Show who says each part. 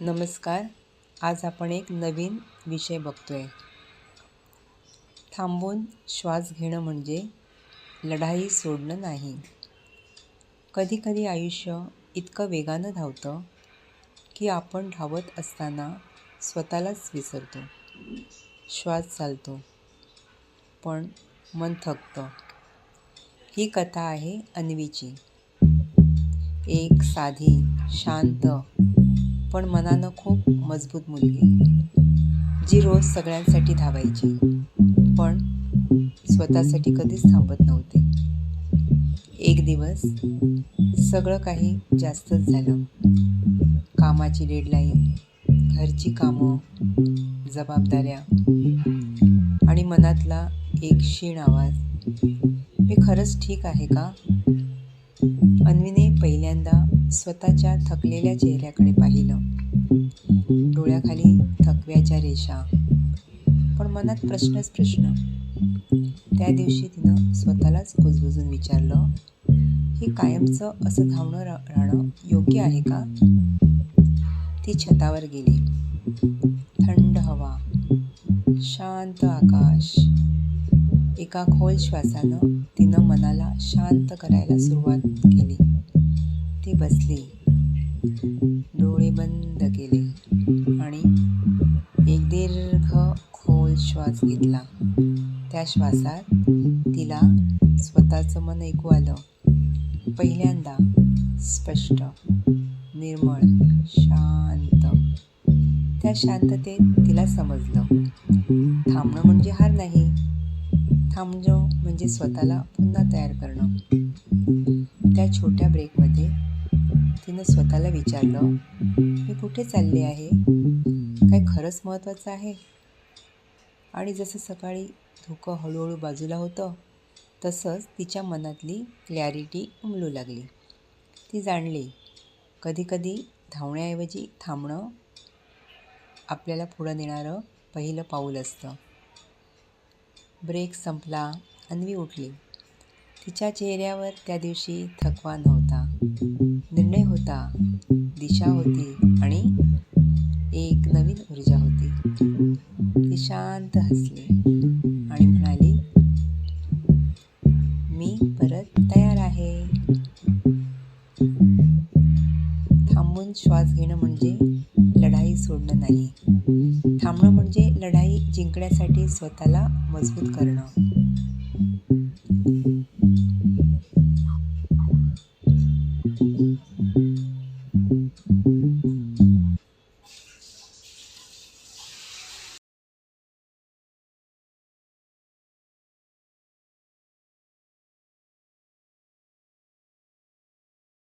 Speaker 1: नमस्कार. आज आपण एक नवीन विषय बघतोय. थांबून श्वास घेणं म्हणजे लढाई सोडणं नाही. कधीकधी आयुष्य इतकं वेगानं धावतं की आपण धावत असताना स्वतःलाच विसरतो. श्वास चालतो पण मन थकतं. ही कथा आहे अन्वीची. एक साधी शांत पण मनानं खूप मजबूत मुलगी जी रोज सगळ्यांसाठी धावायची. पण स्वतःसाठी कधीच थांबत नव्हते. एक दिवस सगळं काही जास्तच झालं. कामाची डेडलाईन घरची कामं जबाबदाऱ्या आणि मनातला एक क्षीण आवाज. मी खरंच ठीक आहे का? अन्वीने पहिल्यांदा स्वतःच्या थकलेल्या चेहऱ्याकडे पाहिलं. डोळ्याखाली थकव्याच्या रेषा. पण मनात प्रश्नच प्रश्न. त्या दिवशी तिनं स्वतःलाच कुजबुजून विचारलं हे कायमचं असं धावणं रा राहणं योग्य आहे का? ती छतावर गेली. थंड हवा शांत आकाश. एका खोल श्वासानं तिनं मनाला शांत करायला सुरुवात केली. ती बसली. डोळे बंद केले आणि एक दीर्घ खोल श्वास घेतला. त्या श्वासात तिला स्वतःचं मन ऐकू आलं. पहिल्यांदा स्पष्ट निर्मळ शांत. त्या शांततेत तिला समजलं. थांबणं म्हणजे हार नाही. थांबणं म्हणजे स्वतःला पुन्हा तयार करणं. त्या छोट्या ब्रेक तिनं स्वतःला विचारलं मी कुठे चालले आहे? काय खरंच महत्त्वाचं आहे? आणि जसं सकाळी धुकं हळूहळू बाजूला होतं तसंच तिच्या मनातली क्लॅरिटी उमलू लागली. ती जाणली कधीकधी धावण्याऐवजी थांबणं आपल्याला पुढं नेणारं पहिलं पाऊल असतं. ब्रेक संपला अन्वी उठली. तिच्या चेहऱ्यावर त्या दिवशी थकवा नव्हता निर्णय होता दिशा होती आणि एक नवीन ऊर्जा होती. ती शांत हसली आणि म्हणाली मी परत तयार आहे. थांबून श्वास घेणं म्हणजे लढाई सोडणं नाही. थांबणं म्हणजे लढाई जिंकण्यासाठी स्वतःला मजबूत करणं.